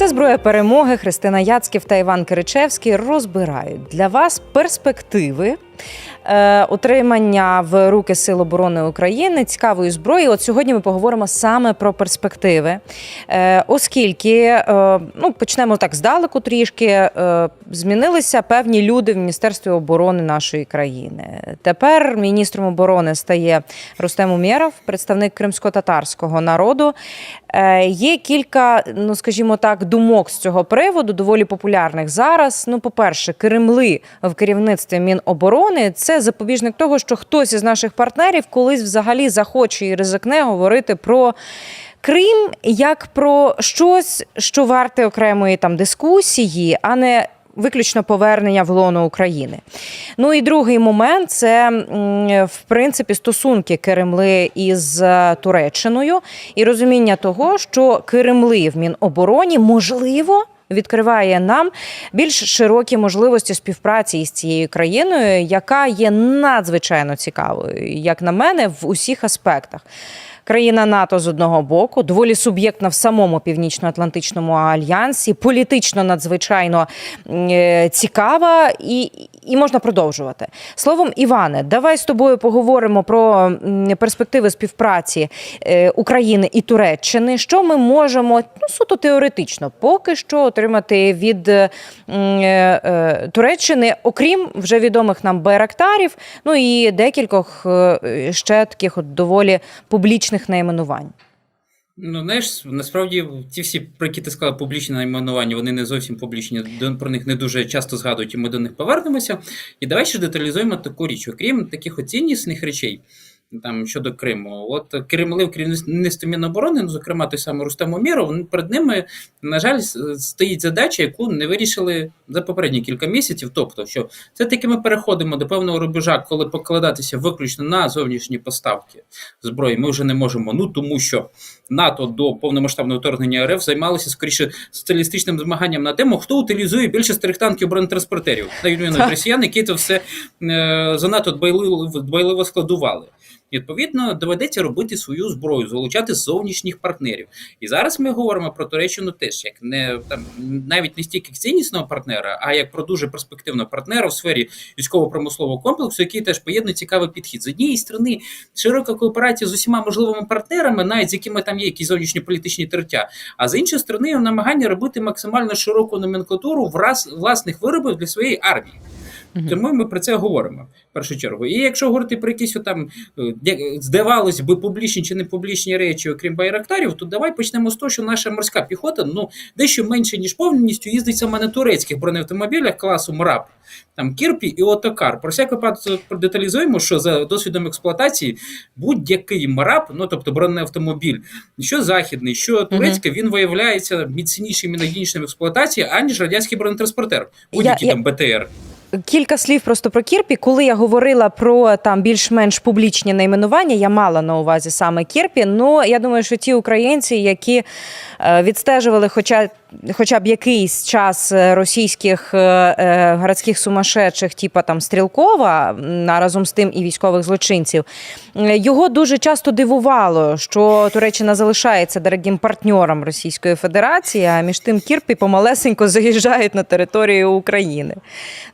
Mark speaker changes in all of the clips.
Speaker 1: Це зброя перемоги. Христина Яцьків та Іван Киричевський розбирають для вас перспективи. е, Отримання в руки Сил оборони України цікавої зброї. От сьогодні ми поговоримо саме про перспективи, Е, оскільки е, ну почнемо так здалеку трішки. е, Змінилися певні люди в Міністерстві оборони нашої країни. Тепер міністром оборони стає Рустем Умєров, представник кримсько-татарського народу. Е, Є кілька, ну скажімо так, думок з цього приводу, доволі популярних зараз. Ну, по-перше, Кремли в керівництві Міноборони це запобіжник того, що хтось із наших партнерів колись взагалі захоче і ризикне говорити про. Крим як про щось, що варте окремої там дискусії, а не виключно повернення в лоно України. Ну і другий момент це в принципі стосунки Кремли із е, Туреччиною і розуміння того, що Кремли в Мінобороні можливо. Відкриває нам більш широкі можливості співпраці із цією країною, яка є надзвичайно цікавою, як на мене, в усіх аспектах. Країна НАТО з одного боку, доволі суб'єктна в самому північно-атлантичному альянсі, політично надзвичайно е, цікава і, і можна продовжувати. Словом, Іване, давай з тобою поговоримо про перспективи співпраці е, України і Туреччини. Що ми можемо ну суто теоретично поки що отримати від е, е, Туреччини, окрім вже відомих нам байрактарів, ну і декількох ще таких от доволі публічних найменувань.
Speaker 2: Ну, знаєш, насправді ті всі, про які ти сказала, публічні найменування, вони не зовсім публічні, про них не дуже часто згадують, і ми до них повернемося. І давай ще деталізуємо таку річ. Окрім таких оціннісних речей, там щодо Криму, от Кремли в керівництві Міноборони, ну, зокрема той самий Рустем Умєров, вони- перед ними, на жаль, стоїть задача, яку не вирішили за попередні кілька місяців. Тобто, що все-таки ми переходимо до певного рубежа, коли покладатися виключно на зовнішні поставки зброї, ми вже не можемо. Ну тому що НАТО до повномасштабного вторгнення РФ займалося скоріше соціалістичним змаганням на тему, хто утилізує більше старих танків бронетранспортерів, на відміну від росіян, які це все е, занадто дбайливо, дбайливо складували. Відповідно, доведеться робити свою зброю, залучати зовнішніх партнерів. І зараз ми говоримо про Туреччину теж як не там навіть не стільки ціннісного партнера, а як про дуже перспективного партнера в сфері військово-промислового комплексу, який теж поєднує цікавий підхід. З однієї сторони, широка кооперація з усіма можливими партнерами, навіть з якими там є якісь зовнішньополітичні тертя. А з іншої сторони, намагання робити максимально широку номенклатуру враз- власних виробів для своєї армії. Тому ми про це говоримо в першу чергу. І якщо говорити про якісь там, здавалось би, публічні чи не публічні речі, окрім байрактарів, то давай почнемо з того, що наша морська піхота ну дещо менше ніж повністю їздить саме на турецьких бронеавтомобілях класу МРАП, там Кірпі і Отокар. Про всяк випадок продеталізуємо, що за досвідом експлуатації будь-який МРАП, ну тобто бронеавтомобіль, що західний, що турецький, він виявляється міцнішим і надійнішим в експлуатації, аніж радянський бронетранспортер, будь-який там БТР.
Speaker 1: Кілька слів просто про Кірпі. Коли я говорила про там більш-менш публічні найменування, я мала на увазі саме Кірпі. Ну я думаю, що ті українці, які е, відстежували, хоча. Хоча б якийсь час е, російських е, е, городських сумасшедших, типа там Стрілкова, а разом з тим і військових злочинців, його дуже часто дивувало, що Туреччина залишається дорогим партнером Російської Федерації, а між тим Кірпі помалесенько заїжджають на територію України.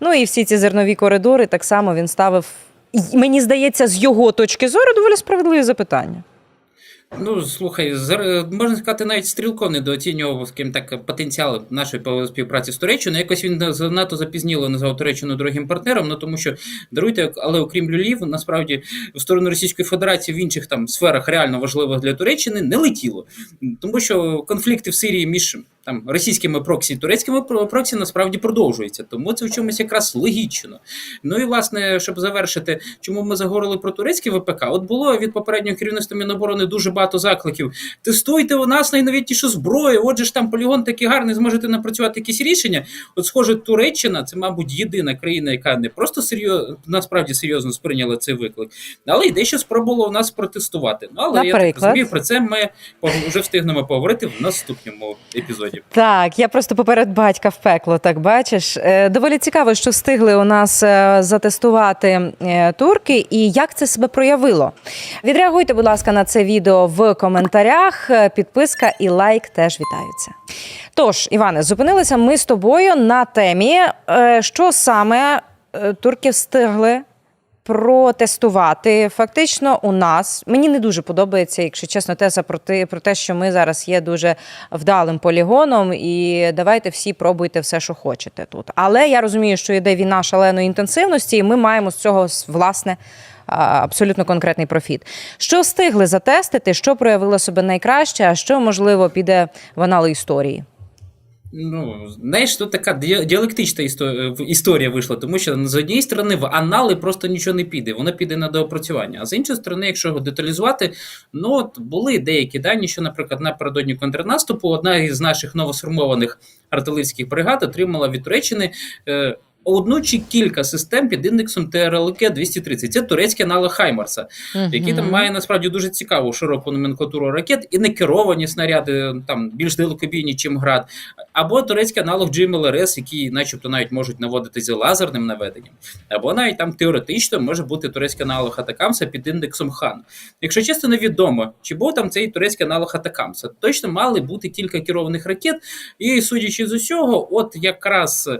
Speaker 1: Ну і всі ці зернові коридори так само він ставив. Мені здається, з його точки зору доволі справедливі запитання.
Speaker 2: Ну, слухай, можна сказати, навіть стрілко недооцінював скажімо так, потенціал нашої співпраці з Туреччиною. Якось він занадто запізніло назвав Туреччину другим партнером. Ну тому що даруйте, але окрім люлів, насправді в сторону Російської Федерації в інших там сферах реально важливих для Туреччини не летіло, тому що конфлікти в Сирії між там російськими проксі турецькими про- проксі насправді продовжуються. Тому це в чомусь якраз логічно. Ну і власне, щоб завершити, чому ми заговорили про турецьке ВПК? От було від попереднього керівництва Міноборони дуже багато закликів. Тестуйте у нас найновітнішу зброю. Отже ж там полігон такий гарний, зможете напрацювати якісь рішення. От, схоже, Туреччина це, мабуть, єдина країна, яка не просто серйозно насправді серйозно сприйняла цей виклик, але й дещо спробувала у нас протестувати. Ну але я так розумію, про це ми вже встигнемо поговорити в наступному епізоді.
Speaker 1: Так, я просто поперед батька в пекло, так бачиш. Е, Доволі цікаво, що встигли у нас е, затестувати е, турки і як це себе проявило. Відреагуйте, будь ласка, на це відео в коментарях. Підписка і лайк теж вітаються. Тож, Іване, зупинилися ми з тобою на темі, що саме турки встигли протестувати. Фактично, у нас мені не дуже подобається, якщо чесно, теза про те, про те, що ми зараз є дуже вдалим полігоном, і давайте всі пробуйте все, що хочете тут. Але я розумію, що йде війна шаленої інтенсивності, і ми маємо з цього власне. Абсолютно конкретний профіт. Що встигли затестити, що проявило себе найкраще, а що можливо піде в анали історії?
Speaker 2: Ну, знаєш, тут така діалектична історія вийшла, тому що з однієї сторони в анали просто нічого не піде, воно піде на доопрацювання. А з іншої сторони, якщо його деталізувати, ну от були деякі дані, що, наприклад, напередодні контрнаступу одна із наших новосформованих артилерійських бригад отримала від Туреччини. Одну чи кілька систем під індексом ТРЛК 230. Це турецький аналог Хаймарса, який там має насправді дуже цікаву широку номенклатуру ракет і не керовані снаряди, там більш далекобійні, чим град, або турецький аналог GMLRS, які, начебто, навіть можуть наводитися лазерним наведенням, або навіть там теоретично може бути турецький аналог Атакамса під індексом Хан. Якщо чесно, невідомо, чи був там цей турецький аналог Атакамса. Точно мали бути кілька керованих ракет, і судячи з усього, от якраз.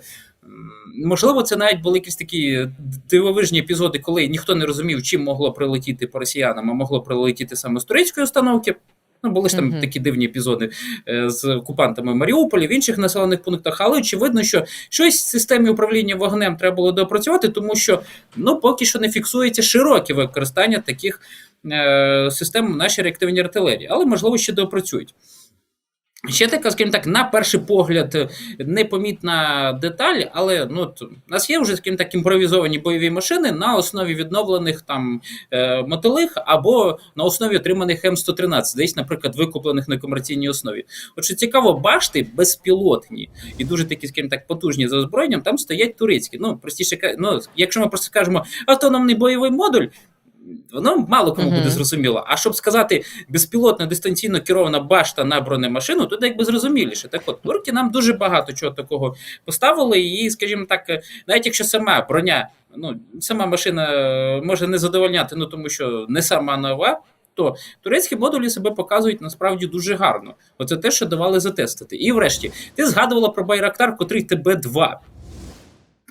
Speaker 2: Можливо, це навіть були якісь такі дивовижні епізоди, коли ніхто не розумів, чим могло прилетіти по росіянам, а могло прилетіти саме з турецької установки. Ну, були ж там
Speaker 1: Мгм.
Speaker 2: такі дивні епізоди е, з окупантами в Маріуполі, в інших населених пунктах. Але очевидно, що щось в системі управління вогнем треба було допрацювати, тому що ну поки що не фіксується широке використання таких е, систем в нашій реактивній артилерії, але можливо ще допрацюють. Ще така, скажімо так, на перший погляд, непомітна деталь, але ну, у нас є вже, скажімо так, імпровізовані бойові машини на основі відновлених там е, мотолих або на основі отриманих М113, десь, наприклад, викуплених на комерційній основі. От що цікаво, башти безпілотні і дуже такі, скажімо так, потужні за озброєнням, там стоять турецькі. Ну, простіше ну, якщо ми просто кажемо автономний бойовий модуль. Воно мало кому буде зрозуміло. А щоб сказати безпілотна дистанційно керована башта на бронемашину, то якби зрозуміліше. Так от, турки нам дуже багато чого такого поставили, і, скажімо так, навіть якщо сама броня, ну сама машина е, може не задовольняти, ну тому що не сама нова. То турецькі модулі себе показують насправді дуже гарно. Оце те, що давали затестити. І врешті, ти згадувала про Байрактар, котрий ТБ-2.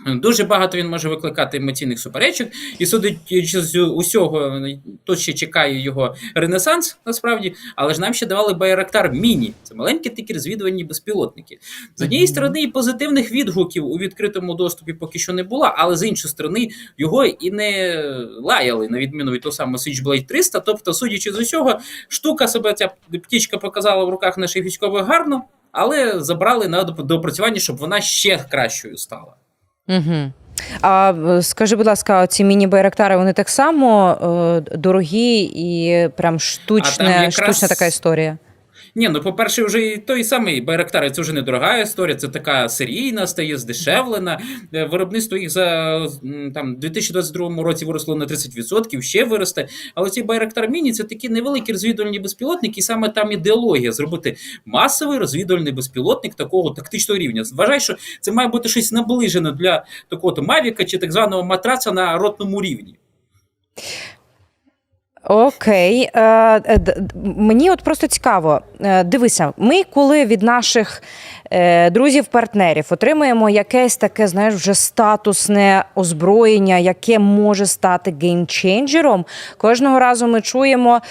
Speaker 2: Дуже багато він може викликати емоційних суперечок, і судячи з усього, тут ще чекає його ренесанс, насправді, але ж нам ще давали Байрактар Міні. Це маленькі такі розвідувальні безпілотники. З однієї сторони, і позитивних відгуків у відкритому доступі поки що не було, але з іншої сторони, його і не лаяли, на відміну від того самого Switchblade 300. Тобто, судячи з усього, штука себе ця птічка показала в руках наших військових гарно, але забрали на доопрацювання, щоб вона ще кращою стала.
Speaker 1: Угу. А е, скажи, будь ласка, ці міні-байрактари, вони так само е, дорогі і прям штучне,
Speaker 2: якраз-
Speaker 1: штучна така історія.
Speaker 2: Ні, ну по-перше, вже і той самий Байрактар, це вже не дорога історія, це така серійна, стає здешевлена. Е, Виробництво їх за там 2022 році виросло на 30%, ще виросте. Але ці Байрактар Міні це такі невеликі розвідувальні безпілотники, і саме там ідеологія зробити масовий розвідувальний безпілотник такого тактичного рівня. Вважай, що це має бути щось наближене для такого Мавіка чи так званого матраца на ротному рівні.
Speaker 1: Окей, Е, е, мені от просто цікаво. Е, Дивися, ми коли від наших е, друзів-партнерів отримуємо якесь таке, знаєш, вже статусне озброєння, яке може стати геймченджером, кожного разу ми чуємо.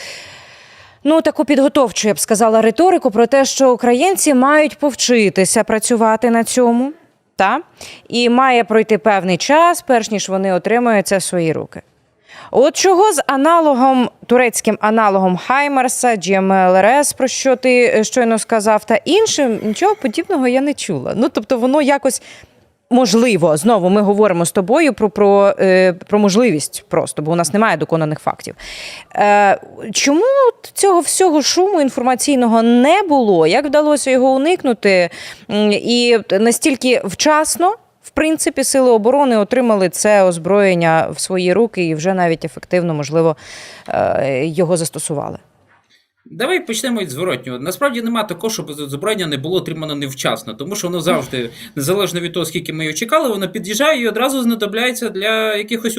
Speaker 1: Ну, таку підготовчу, я б сказала, риторику про те, що українці мають повчитися працювати на цьому, та? і має пройти певний час, перш ніж вони отримають це в свої руки. От чого з аналогом, турецьким аналогом Хаймерса, GMLRS, про що ти е, щойно сказав, та іншим, нічого подібного я не чула. Ну, тобто, воно якось. Можливо, знову ми говоримо з тобою про, про, е, про можливість просто, бо у нас немає доконаних фактів. Е, чому цього всього шуму інформаційного не було? Як вдалося його уникнути? І настільки вчасно, принципі, сили оборони отримали це озброєння в свої руки і вже навіть ефективно, можливо, е, його застосували.
Speaker 2: Давай почнемо від зворотнього. Насправді нема такого, щоб озброєння не було отримано невчасно, тому що воно завжди, незалежно від того, скільки ми його чекали, воно під'їжджає і одразу знадобляється для якихось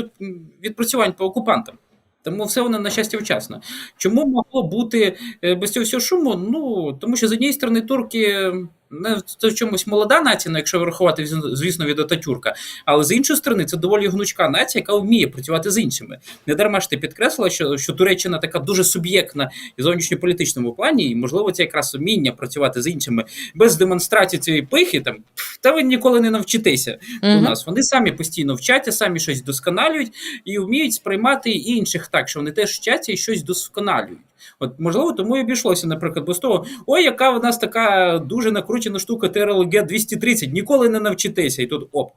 Speaker 2: відпрацювань по окупантам. Тому все воно на щастя вчасно. Чому могло бути е, без цього всього шуму? Ну тому що з однієї сторони турки не це в чомусь молода нація, ну, якщо врахувати, звісно, від Ататюрка. Але з іншої сторони, це доволі гнучка нація, яка вміє працювати з іншими. Не дарма ж ти підкреслила, що, що Туреччина така дуже суб'єктна і зовнішньополітичному плані, і можливо, це якраз вміння працювати з іншими без демонстрації цієї пихи. Там та ви ніколи не навчитеся у нас. Вони самі постійно вчаться, самі щось досконалюють і вміють сприймати інших так, що вони теж вчаться і щось досконалюють. От можливо, тому і обійшлося, наприклад, без того, ой, яка в нас така дуже накручена штука TRLG 230, ніколи не навчитеся. І тут оп.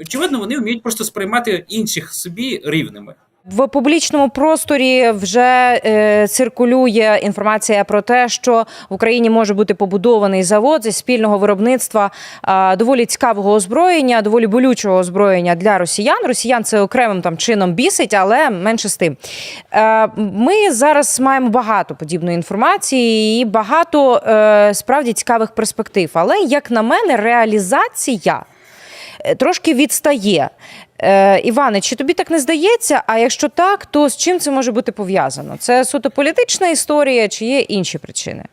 Speaker 2: Очевидно, вони вміють просто сприймати інших собі рівними.
Speaker 1: В публічному просторі вже е, циркулює інформація про те, що в Україні може бути побудований завод зі спільного виробництва е, доволі цікавого озброєння, доволі болючого озброєння для росіян. Росіян це окремим там чином бісить, але менше з тим. Е, ми зараз маємо багато подібної інформації і багато е, справді цікавих перспектив. Але як на мене, реалізація е, трошки відстає. Е, Іване, чи тобі так не здається? А якщо так, то з чим це може бути пов'язано? Це суто політична історія, чи є інші причини?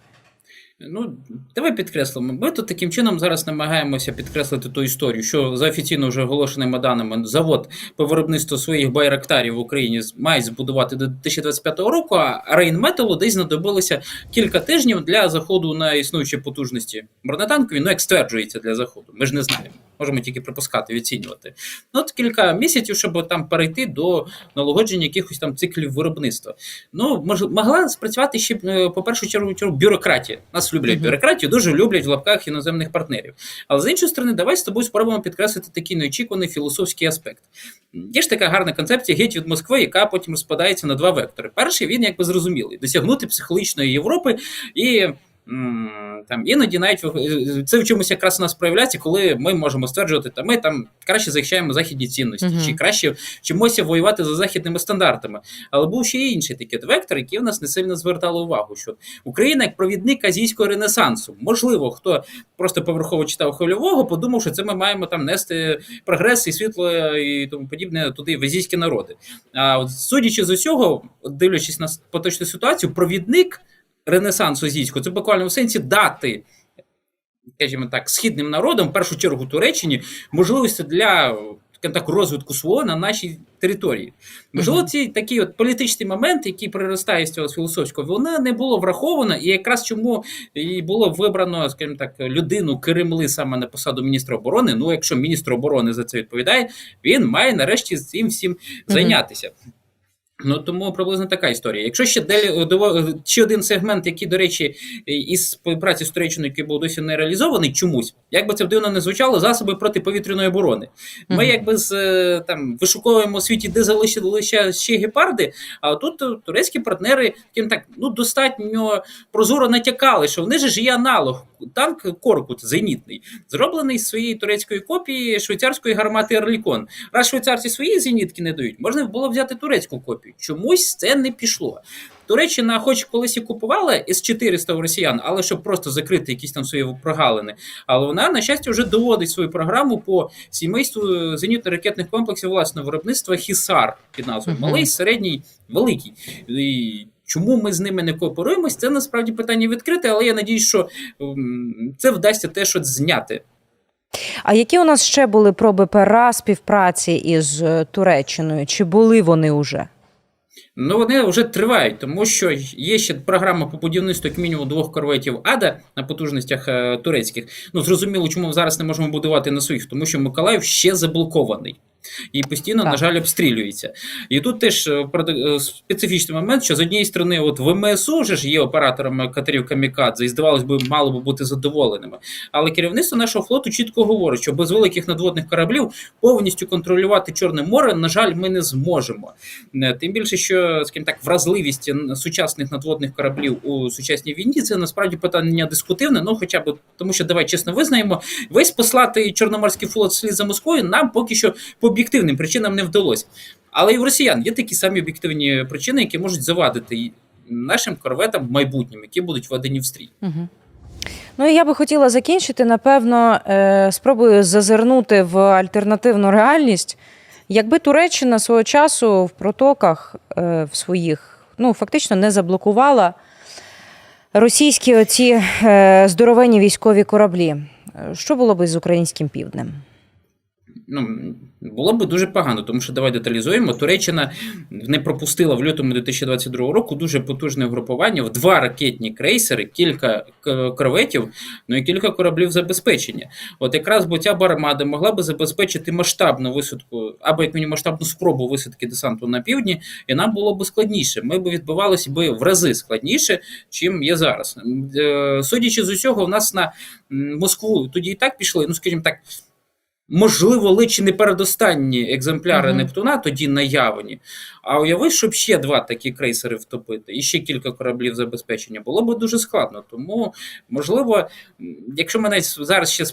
Speaker 2: Ну, давай підкреслимо. Ми тут таким чином зараз намагаємося підкреслити ту історію, що за офіційно вже оголошеними даними завод по виробництву своїх байрактарів в Україні мають збудувати до 2025 року, а Рейнметалу десь знадобилося кілька тижнів для заходу на існуючі потужності бронетанкові, ну як стверджується для заходу. Ми ж не знаємо. Можемо тільки припускати, відцінювати. Ну, от кілька місяців, щоб там перейти до налагодження якихось там циклів виробництва. Ну, мож, могла спрацювати ще е, по першу чергу бюрократія. Нас люблять
Speaker 1: Мгм.
Speaker 2: бюрократію, дуже люблять в лапках іноземних партнерів. Але з іншої сторони, давай з тобою спробуємо підкреслити такий неочікуваний філософський аспект. Є ж така гарна концепція геть від Москви, яка потім розпадається на два вектори. Перший він якби зрозумілий: досягнути психологічної Європи і. Там іноді навіть в- це в чомусь якраз у нас проявляється, коли ми можемо стверджувати, та ми там краще захищаємо західні цінності,
Speaker 1: Мгм.
Speaker 2: чи краще вчимося воювати за західними стандартами. Але був ще й інший такий вектор, який в нас не сильно звертали увагу. Що Україна як провідник азійського ренесансу. Можливо, хто просто поверхово читав хвильового, подумав, що це ми маємо там нести прогрес і світло і тому подібне туди в азійські народи. А от судячи з усього, дивлячись на поточну ситуацію, провідник ренесансу азійського це буквально в сенсі дати. Скажімо так, східним народам, в першу чергу Туреччині, можливості для так, розвитку свого на нашій території. Можливо, ці такий от політичний момент, який приростає з цього філософського, воно не було враховано, і якраз чому і було вибрано, скажімо так, людину Кремли саме на посаду міністра оборони. Ну, якщо міністр оборони за це відповідає, він має нарешті з цим всім зайнятися. Ну тому приблизно така історія. Якщо ще далі ще один сегмент, який, до речі, із співпраці з Туреччиною, який був досі не реалізований, чомусь, як би це дивно не звучало, засоби протиповітряної оборони. Ми
Speaker 1: Мгм.
Speaker 2: якби з е, там вишуковуємо у світі, де залишили ще, гепарди. А тут е, турецькі партнери таким так ну достатньо прозоро натякали, що в них ж є аналог. Танк Коркут зенітний, зроблений з своєї турецької копії швейцарської гармати Ерлікон. Раз швейцарці свої зенітки не дають, можна було взяти турецьку копію. Чомусь це не пішло. Туреччина, хоч колись і купувала С-400 у росіян, але щоб просто закрити якісь там свої прогалини. Але вона, на щастя, вже доводить свою програму по сімейству зенітно-ракетних комплексів власного виробництва Хісар під назвою Малий, середній, великий. І чому ми з ними не кооперуємось, це насправді питання відкрите, але я надіюсь, що це вдасться теж от зняти.
Speaker 1: А які у нас ще були проби пера співпраці із е, Туреччиною? Чи були вони уже?
Speaker 2: Ну, вони вже тривають, тому що є ще програма по будівництву як мінімум двох корветів Ада на потужностях е, турецьких. Ну, зрозуміло, чому ми зараз не можемо будувати на своїх, тому що Миколаїв ще заблокований. І постійно,
Speaker 1: Так.
Speaker 2: на жаль, обстрілюється. І тут теж е, е, специфічний момент, що з однієї сторони, от ВМСУ вже ж є операторами катерів Камікадзе, і здавалось би, мало би бути задоволеними. Але керівництво нашого флоту чітко говорить, що без великих надводних кораблів повністю контролювати Чорне море, на жаль, ми не зможемо. Е, Тим більше, що скажімо так, вразливість сучасних надводних кораблів у сучасній війні це насправді питання дискутивне. Ну, хоча б тому, що давай чесно визнаємо, весь послати Чорноморський флот вслід за Москвою нам поки що по об'єктивним причинам не вдалося. Але і в росіян є такі самі об'єктивні причини, які можуть завадити нашим корветам в майбутньому, які будуть введені в стрій.
Speaker 1: Угу. Ну і я би хотіла закінчити, напевно, е, спробую зазирнути в альтернативну реальність. Якби Туреччина свого часу в протоках е, в своїх ну, фактично не заблокувала російські оці е, здоровенні військові кораблі. Що було би з українським півднем?
Speaker 2: Ну, було б дуже погано, тому що давай деталізуємо. Туреччина не пропустила в лютому 2022 року дуже потужне групування в два ракетні крейсери, кілька корветів, ну і кілька кораблів забезпечення. От якраз ця бармада могла би забезпечити масштабну висадку, або як мінімум масштабну спробу висадки десанту на півдні, і нам було б складніше. Ми б відбивалися би в рази складніше, чим є зараз. Е, Судячи з усього, у нас на Москву тоді і так пішли, ну скажімо так. Можливо, лише не передостанні екземпляри
Speaker 1: Мгм.
Speaker 2: Нептуна тоді наявні. А уяви, щоб ще два такі крейсери втопити, і ще кілька кораблів забезпечення, було б дуже складно. Тому, можливо, якщо ми навіть зараз ще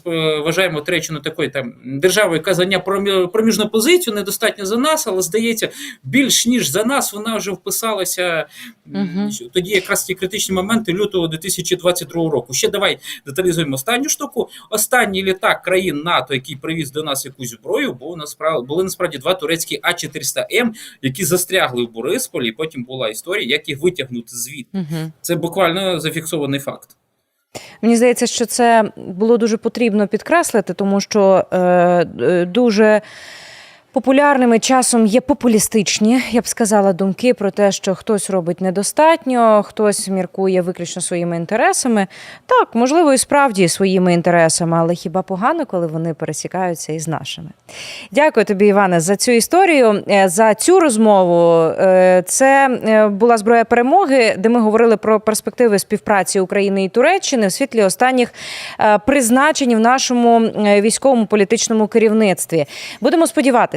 Speaker 2: вважаємо Туреччину такою там державою, яка зайняла промі- проміжну позицію, недостатньо за нас, але здається, більш ніж за нас вона вже вписалася
Speaker 1: Мгм.
Speaker 2: тоді якраз ті критичні моменти лютого 2022 року. Ще давай деталізуємо останню штуку. Останній літак країн НАТО, який привіз до нас якусь зброю, бо насправді були насправді два турецькі А400М, які застрягли в Борисполі. І потім була історія, як їх витягнути звідти.
Speaker 1: Угу.
Speaker 2: Це буквально зафіксований факт.
Speaker 1: Мені здається, що це було дуже потрібно підкреслити, тому що е, е, дуже. Популярними часом є популістичні, я б сказала, думки про те, що хтось робить недостатньо, хтось міркує виключно своїми інтересами. Так, можливо, і справді своїми інтересами, але хіба погано, коли вони пересікаються із нашими? Дякую тобі, Іване, за цю історію, е, за цю розмову. Е, Це е, була зброя перемоги, де ми говорили про перспективи співпраці України і Туреччини в світлі останніх призначень в нашому військовому політичному керівництві. Будемо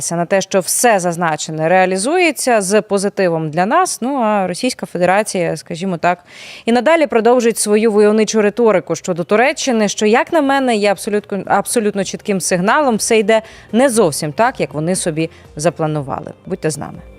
Speaker 1: сподіватися на те, що все зазначене реалізується з позитивом для нас. Ну а Російська Федерація, скажімо так, і надалі продовжить свою войовничу риторику щодо Туреччини, що, як на мене, є абсолютно абсолютно чітким сигналом. Все йде не зовсім так, як вони собі запланували. Будьте з нами.